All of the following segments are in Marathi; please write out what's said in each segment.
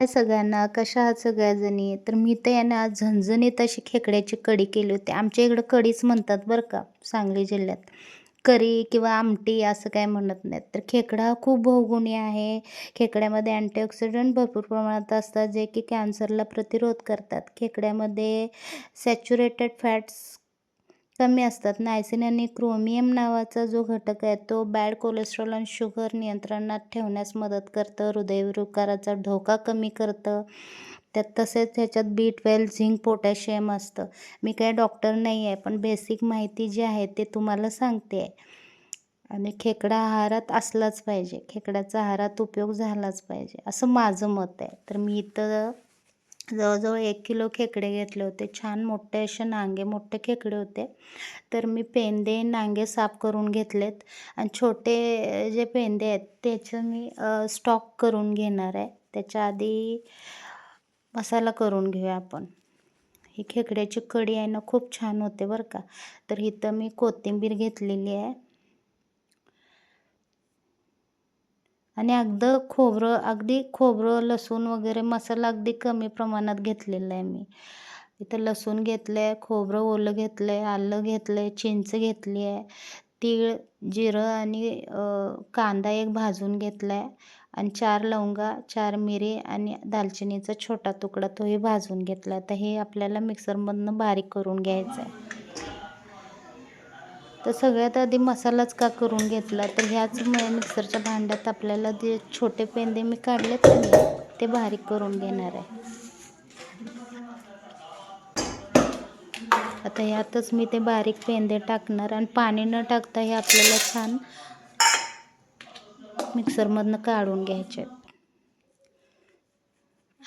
हाय सगळ्यांना कशा आहात सगळ्याजणी? तर मी तर यांना आज झणझणीत अशी खेकड्याची कढी केली होती. आमच्या इकडं कढीच म्हणतात बरं का सांगली जिल्ह्यात. करी किंवा आमटी असं काय म्हणत नाहीत. तर खेकडा खूप बहुगुणी आहे. खेकड्यामध्ये अँटीऑक्सिडंट भरपूर प्रमाणात असतात जे की कॅन्सरला प्रतिरोध करतात. खेकड्यामध्ये सॅच्युरेटेड फॅट्स कमी असतात. नायसिन आणि क्रोमियम नावाचा जो घटक आहे तो बॅड कोलेस्ट्रॉल आणि शुगर नियंत्रणात ठेवण्यास मदत करतं. हृदयविकाराचा धोका कमी करतं. त्यात तसेच ह्याच्यात बी ट्वेल्व झिंक पोटॅशियम असतं. मी काही डॉक्टर नाही आहे पण बेसिक माहिती जी आहे ते तुम्हाला सांगते. आहे आणि खेकडा आहारात असलाच पाहिजे. खेकड्याचा आहारात उपयोग झालाच पाहिजे. असं माझं मत आहे. तर मी इथं जवळजवळ एक किलो खेकडे घेतले होते. छान मोठे असे नांगे मोठे खेकडे होते. तर मी पेंदे नांगे साफ करून घेतलेत. आणि छोटे जे पेंदे आहेत त्याचं मी स्टॉक करून घेणार आहे. त्याच्या आधी मसाला करून घेऊया आपण. ही खेकड्याची कढी आहे ना खूप छान होते बरं का. तर इथं मी कोथिंबीर घेतलेली आहे. आणि अगदी खोबरं अगदी खोबरं लसूण वगैरे मसाला अगदी कमी प्रमाणात घेतलेला आहे मी. इथं लसूण घेतलं आहे खोबरं ओलं घेतलं आहे आलं घेतलं आहे चिंच घेतली आहे तीळ जिरं आणि कांदा एक भाजून घेतला आहे आणि चार लवंगा चार मिरी आणि दालचिनीचा छोटा तुकडा तोही भाजून घेतला आहे तर हे आपल्याला मिक्सरमधनं बारीक करून घ्यायचं आहे तर सगळ्यात आधी मसालाच का करून घेतला? तर ह्याच मिक्सरच्या भांड्यात आपल्याला जे छोटे पेंदे मी काढलेत ना ते बारीक करून घेणार आहे. आता ह्यातच मी ते बारीक पेंदे टाकणार आणि पाणी न टाकता हे आपल्याला छान मिक्सरमधनं काढून घ्यायचे.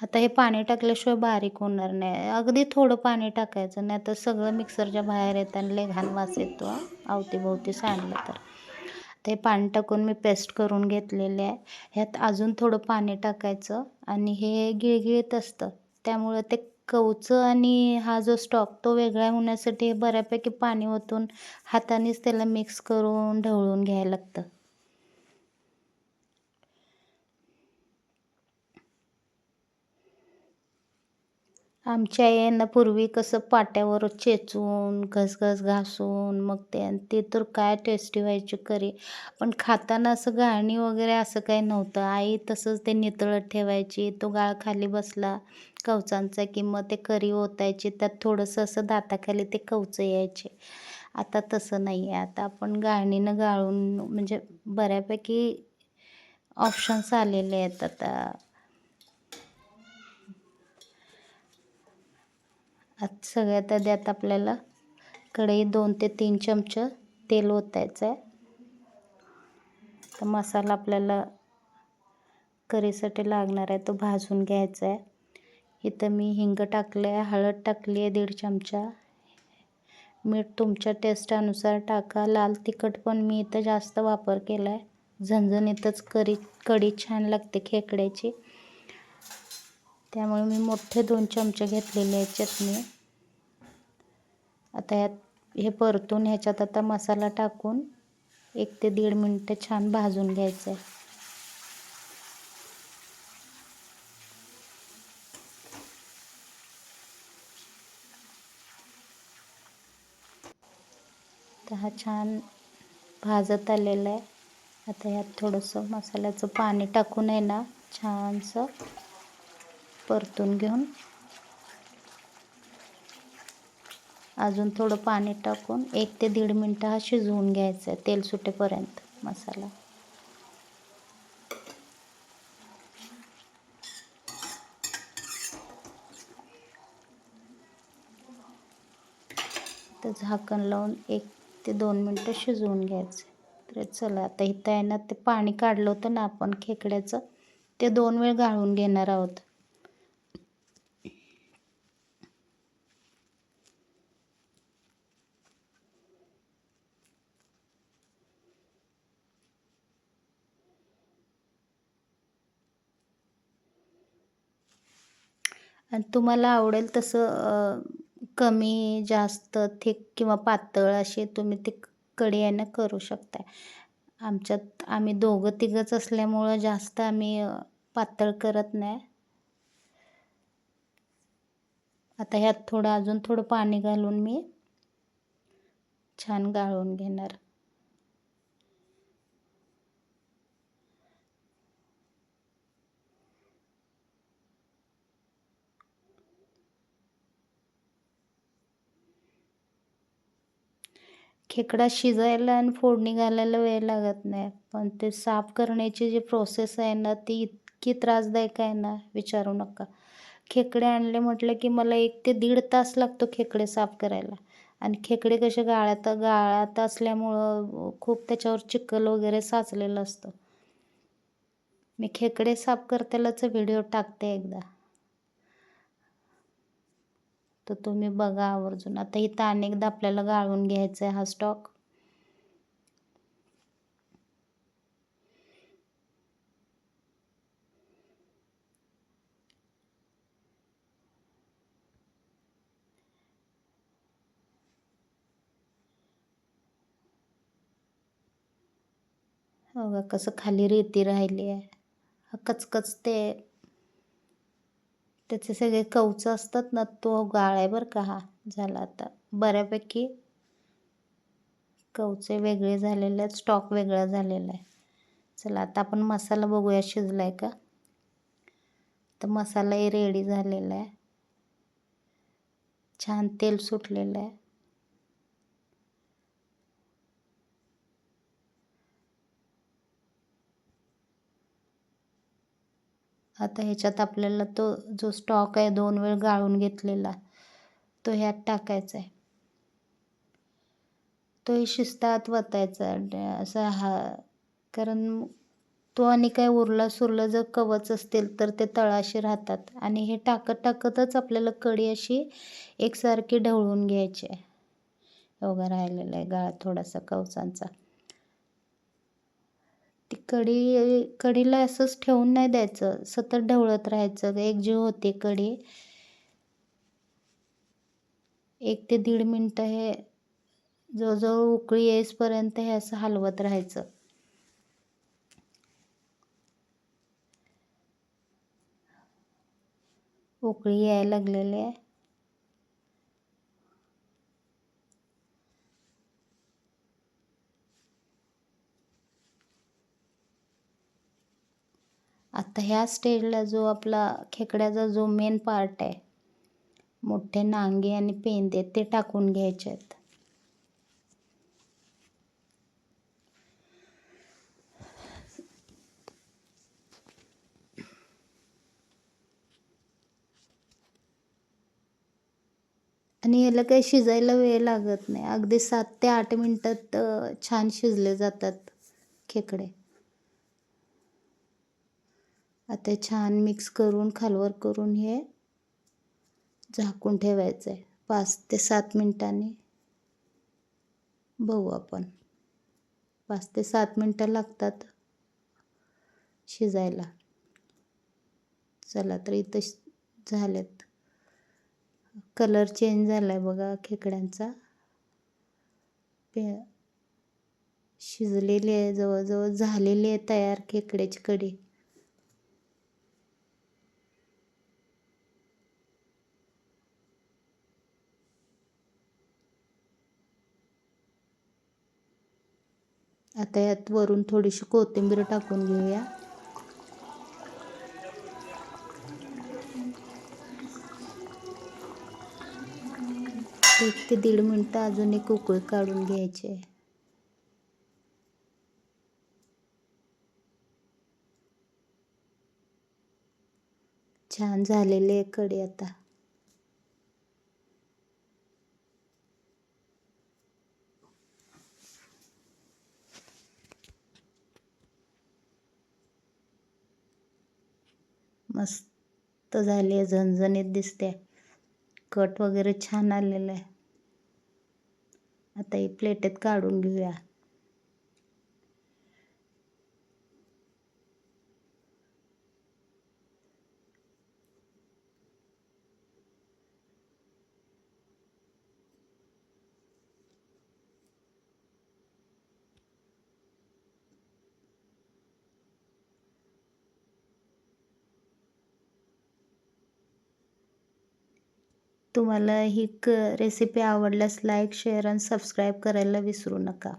आता हे पाणी टाकल्याशिवाय बारीक होणार नाही. अगदी थोडं पाणी टाकायचं नाही तर सगळं मिक्सरच्या बाहेर येताना लय घाण वास येतो अवतीभोवती सांडलं तर. ते पाणी टाकून मी पेस्ट करून घेतलेले आहे. ह्यात अजून थोडं पाणी टाकायचं आणि हे गिळगिळीत असतं. त्यामुळं ते कवचं आणि हा जो स्टॉक तो वेगळा होण्यासाठी बऱ्यापैकी पाणी ओतून हातानेच त्याला मिक्स करून ढवळून घ्यायला लागतं. आमच्या यांना पूर्वी कसं पाट्यावर चेचून घसघस घासून मग ते ते तर काय टेस्टी व्हायची करी पण खाताना असं गाळणी वगैरे असं काही नव्हतं. आई तसंच ते नितळत ठेवायची. तो गाळ खाली बसला. कवचांचा की मग ते करी ओतायची. त्यात थोडंसं असं दाताखाली ते कवचं यायचे. आता तसं नाही आहे आता आपण गाळणीनं गाळून म्हणजे बऱ्यापैकी ऑप्शन्स आलेले आहेत आता. आत सगळ्यात आधी आता आपल्याला कढईत दोन ते तीन चमचं तेल ओतायचं आहे. तर मसाला आपल्याला करीसाठी लागणार आहे तो भाजून घ्यायचा आहे. इथं मी हिंग टाकलं आहे हळद टाकली आहे दीड चमचा. मीठ तुमच्या टेस्टानुसार टाका लाल तिखट पण मी इथं जास्त वापर केला आहे झणझणीतच करी कढी छान लागते खेकड्याची. त्यामुळे मी मोठे दोन चमचे घेतलेले आहेत चटणी. आता यात हे परतून ह्याच्यात आता मसाला टाकून एक ते दीड मिनटं छान भाजून घ्यायचं आहे तर हा छान भाजत आलेला आहे. आता ह्यात थोडंसं मसाल्याचं पाणी टाकून आहे ना छानसं परतून घेऊन अजून थोडं पाणी टाकून एक ते दीड मिनटं हा शिजवून घ्यायचा आहे तेल सुटेपर्यंत मसाला. तर झाकण लावून एक ते दोन मिनटं शिजवून घ्यायचं तर चला आता इथं आहे ना ते पाणी काढलं होतं ना आपण खेकड्याचं ते दोन वेळ गाळून घेणार आहोत. आणि तुम्हाला आवडेल तसं कमी जास्त थिक किंवा पातळ असे तुम्ही ते कडी ना करू शकता आमच्यात आम्ही दोघं तिघंच असल्यामुळं जास्त आम्ही पातळ करत नाही. आता ह्यात थोडं अजून थोडं पाणी घालून मी छान गाळून घेणार. खेकडा शिजायला आणि फोडणी घालायला वेळ लागत नाही. पण ते साफ करण्याची जी प्रोसेस आहे ना ती इतकी त्रासदायक आहे ना विचारू नका. खेकडे आणले म्हटलं की मला एक ते दीड तास लागतो खेकडे साफ करायला. आणि खेकडे कसे गाळ्यात गाळात असल्यामुळं खूप त्याच्यावर चिखल वगैरे साचलेलं असतं. मी खेकडे साफ करतेलाच व्हिडिओ टाकते एकदा. तर तुम्ही बघा आवर्जून. आता इथं अनेकदा आपल्याला गाळून घ्यायचा आहे हा स्टॉक बघा कसं खाली रेती राहिली आहे. कचकच ते त्याचे सगळे कवच असतात ना तो गाळ आहे बरं का हा झाला आता. बऱ्यापैकी कवचे वेगळे झालेले आहेत स्टॉक वेगळा झालेला आहे. चला आता आपण मसाला बघूया शिजला आहे का? तर मसालाही रेडी झालेला आहे. छान तेल सुटलेलं आहे. आता ह्याच्यात आपल्याला तो जो स्टॉक आहे दोन वेळ गाळून घेतलेला तो ह्यात टाकायचा आहे. तोही शिस्तात वतायचा असा हा कारण तो आणि काय उरला सुरला जर कवच असतील तर ते तळाशी राहतात. आणि हे टाकत टाकतच आपल्याला कडी अशी एकसारखी ढवळून घ्यायची आहे. एवढा राहिलेला आहे गाळा थोडासा कवचांचा. ती कढी कढीला असंच ठेवून नाही द्यायचं. सतत ढवळत राहायचं. एकजीव होते कढी एक ते दीड मिनटं हे जवळजवळ उकळी येईसपर्यंत हे असं हलवत राहायचं. उकळी यायला लागलेली आहे. आता ह्या स्टेजला जो आपला खेकड्याचा जो मेन पार्ट आहे मोठे नांगे आणि पेंदे ते टाकून घ्यायचे आहेत. आणि याला काही शिजायला वेळ लागत नाही. अगदी सात ते आठ मिनटात छान शिजले जातात खेकडे. आता छान मिक्स करून खालवर करून हे झाकून ठेवायचं आहे पाच ते सात मिनटांनी बघू आपण. पाच ते सात मिनटं लागतात शिजायला. चला तर इथं झालेत. कलर चेंज झाला आहे बघा खेकड्यांचा. पे शिजलेली आहे जवळजवळ झालेली आहे तयार खेकड्याची कढी. आता यात वरून थोडीशी कोथिंबीर टाकून घेऊया. एक ते दीड मिनटं अजून एक उकळी काढून घ्यायचे छान झालेले आहे कढी आता. मस्त झाली आहे झणझणीत दिसते कट वगैरे छान आलेलं आहे. आता ही प्लेटेत काढून घेऊया. तुम्हाला ही क रेसिपी आवडल्यास लाईक शेअर आणि सबस्क्राईब करायला विसरू नका.